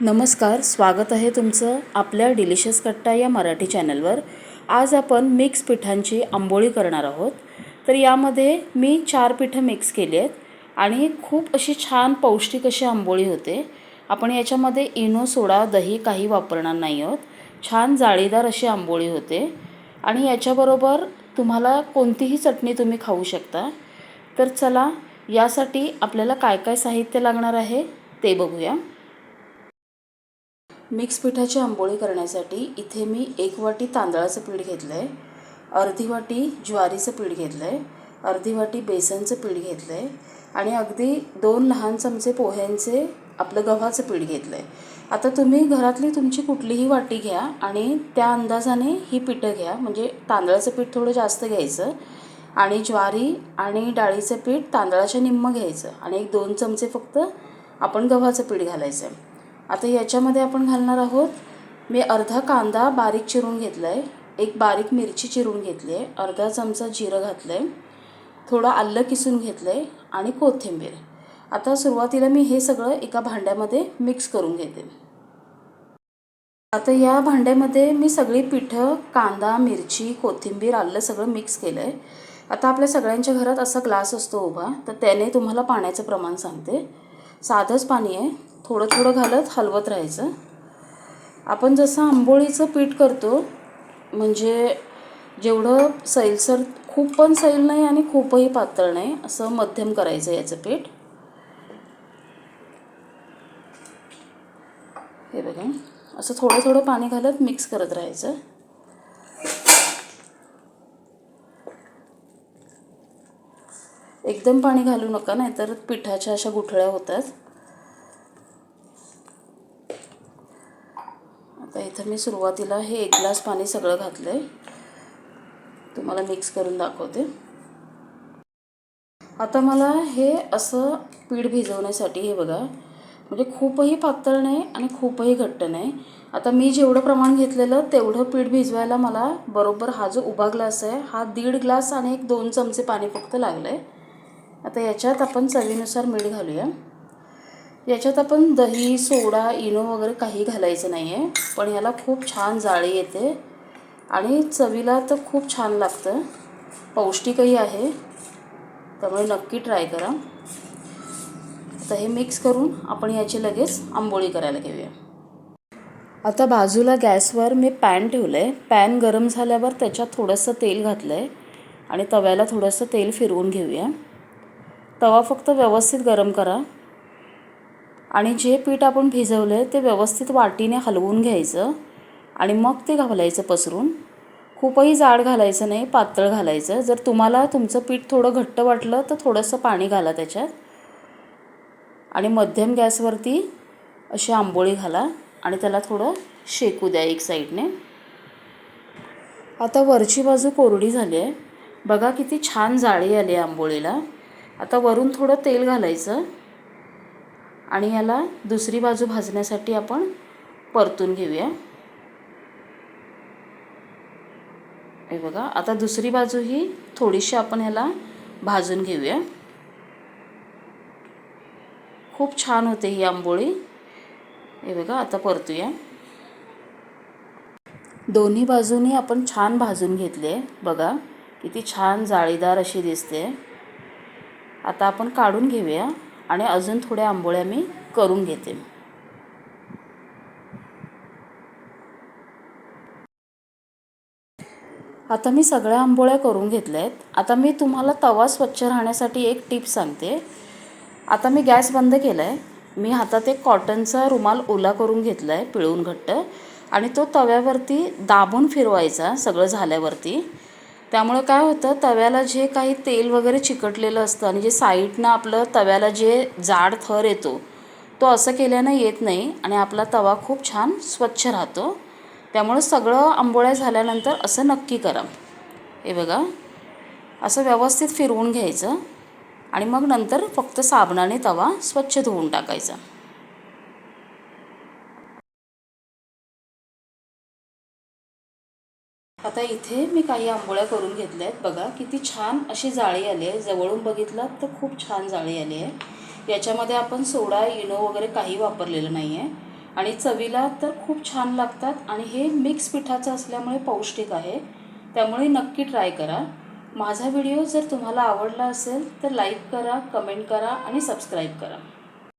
नमस्कार स्वागत आहे तुमचं आपल्या डिलिशियस कट्टा या मराठी चॅनलवर. आज आपण मिक्स पिठांची आंबोळी करणार आहोत. तर यामध्ये मी चार पिठं मिक्स केली आहेत आणि खूप अशी छान पौष्टिक अशी आंबोळी होते. आपण याच्यामध्ये इनो सोडा दही काही वापरणार नाही आहोत. छान जाळीदार अशी आंबोळी होते. आणि याच्याबरोबर तुम्हाला कोणतीही चटणी तुम्ही खाऊ शकता. तर चला यासाठी आपल्याला काय काय साहित्य लागणार आहे ते बघूया. मिक्स पिठाची आंबोळी करण्यासाठी इथे मी एक वाटी तांदळाचं पीठ घेतलं आहे अर्धी वाटी ज्वारीचं पीठ घेतलं आहे अर्धी वाटी बेसनचं पीठ घेतलं आहे आणि अगदी दोन लहान चमचे पोह्यांचे आपलं गव्हाचं पीठ घेतलं आहे आता तुम्ही घरातली तुमची कुठलीही वाटी घ्या आणि त्या अंदाजाने ही पिठं घ्या. म्हणजे तांदळाचं पीठ थोडं जास्त घ्यायचं आणि ज्वारी आणि डाळीचं पीठ तांदळाच्या निम्म घ्यायचं आणि एक दोन चमचे फक्त आपण गव्हाचं पीठ घालायचं. आहे आता याच्यामध्ये आपण घालणार आहोत. मी अर्धा कांदा बारीक चिरून घेतला आहे एक बारीक मिरची चिरून घेतली आहे अर्धा चमचा जिरं घातलं आहे थोडं आलं किसून घेतलं आहे आणि कोथिंबीर. आता सुरुवातीला मी हे सगळं एका भांड्यामध्ये मिक्स करून घेते. आता या भांड्यामध्ये मी सगळी पिठं कांदा मिरची कोथिंबीर आलं सगळं मिक्स केलं आहे आता आपल्या सगळ्यांच्या घरात असा ग्लास असतो उभा तर त्याने तुम्हाला पाण्याचं प्रमाण सांगते. साधंच पाणी आहे. थोडं थोडं घालत हलवत राहायचं. आपण जसं आंबोळीचं पीठ करतो म्हणजे जेवढं सैलसर खूप पण सैल नाही आणि खूपही पातळ नाही असं मध्यम करायचं याचं पीठ. हे बघा असं थोडं थोडं पाणी घालत मिक्स करत राहायचं. एकदम पाणी घालू नका नाहीतर पिठाच्या अशा गुठळ्या होतात. आता इथं मी सुरुवातीला हे एक ग्लास पाणी सगळं घातलं आहे तुम्हाला मिक्स करून दाखवते. आता मला हे असं पीठ भिजवण्यासाठी हे बघा म्हणजे खूपही पातळ नाही आणि खूपही घट्ट नाही. आता मी जेवढं प्रमाण घेतलेलं तेवढं पीठ भिजवायला मला बरोबर हा जो उभा ग्लास आहे हा दीड ग्लास आणि एक दोन चमचे पाणी फक्त लागलं आहे आता याच्यात आपण चवीनुसार मीठ घालूया. याच्यात आपण दही सोडा इनो वगैरे काही घालायचं नाही आहे पण याला खूप छान जाळी येते. आणि चवीला तर खूप छान लागतं. पौष्टिकही आहे. त्यामुळे नक्की ट्राय करा. आता हे मिक्स करून आपण याची लगेच आंबोळी करायला घेऊया. आता बाजूला गॅसवर मी पॅन ठेवलं आहे पॅन गरम झाल्यावर त्याच्यात थोडंसं तेल घातलं आहे आणि तव्याला थोडंसं तेल फिरवून घेऊया. तवा फक्त व्यवस्थित गरम करा. आणि जे पीठ आपण भिजवलं आहे ते व्यवस्थित वाटीने हलवून घ्यायचं आणि मग ते घालायचं पसरून. खूपही जाड घालायचं नाही पातळ घालायचं. जर तुम्हाला तुमचं पीठ थोडं घट्ट वाटलं तर थोडंसं पाणी घाला त्याच्यात. आणि मध्यम गॅसवरती अशी आंबोळी घाला आणि त्याला थोडं शेकू द्या एक साईडने. आता वरची बाजू कोरडी झाली आहे. बघा किती छान जाळी आली आहे आंबोळीला. आता वरून थोडं तेल घालायचं. आणि याला दुसरी बाजू भाजण्यासाठी आपण परतून घेऊया. हे बघा आता दुसरी बाजू ही थोडीशी आपण ह्याला भाजून घेऊया. खूप छान होते ही आंबोळी. हे बघा आता परतूया. दोन्ही बाजूनी आपण छान भाजून घेतली. आहे बघा किती छान जाळीदार अशी दिसते. आता आपण काढून घेऊया. आणि अजून थोड्या आंबोळ्या मी करून घेते. आता मी सगळ्या आंबोळ्या करून घेतल्या आहेत आता मी तुम्हाला तवा स्वच्छ राहण्यासाठी एक टिप सांगते. आता मी गॅस बंद केला आहे मी हातात एक कॉटनचा रुमाल ओला करून घेतला आहे पिळून घट्ट. आणि तो तव्यावरती दाबून फिरवायचा सगळं झाल्यावरती. त्यामुळं काय होतं तव्याला जे काही तेल वगैरे चिकटलेलं असतं आणि जे साईडनं आपलं तव्याला जे जाड थर येतो तो असं केल्यानं येत नाही आणि आपला तवा खूप छान स्वच्छ राहतो. त्यामुळं सगळं आंबोळ्या झाल्यानंतर असं नक्की करा. हे बघा असं व्यवस्थित फिरवून घ्यायचं आणि मग नंतर फक्त साबणाने तवा स्वच्छ धुवून टाकायचा. आता इथे मी काही आंबोळ्या करून घेतल्या आहेत बघा किती छान अशी जाळी आली आहे. जवळून बघितलं तर खूप छान जाळी आली आहे. याच्यामध्ये आपण सोडा इनो वगैरे काही वापरलेलं नाही आहे आणि चवीला तर खूप छान लागतात. आणि हे मिक्स पिठाचं असल्यामुळे पौष्टिक आहे. त्यामुळे नक्की ट्राय करा. माझा व्हिडिओ जर तुम्हाला आवडला असेल तर लाईक करा कमेंट करा आणि सबस्क्राईब करा.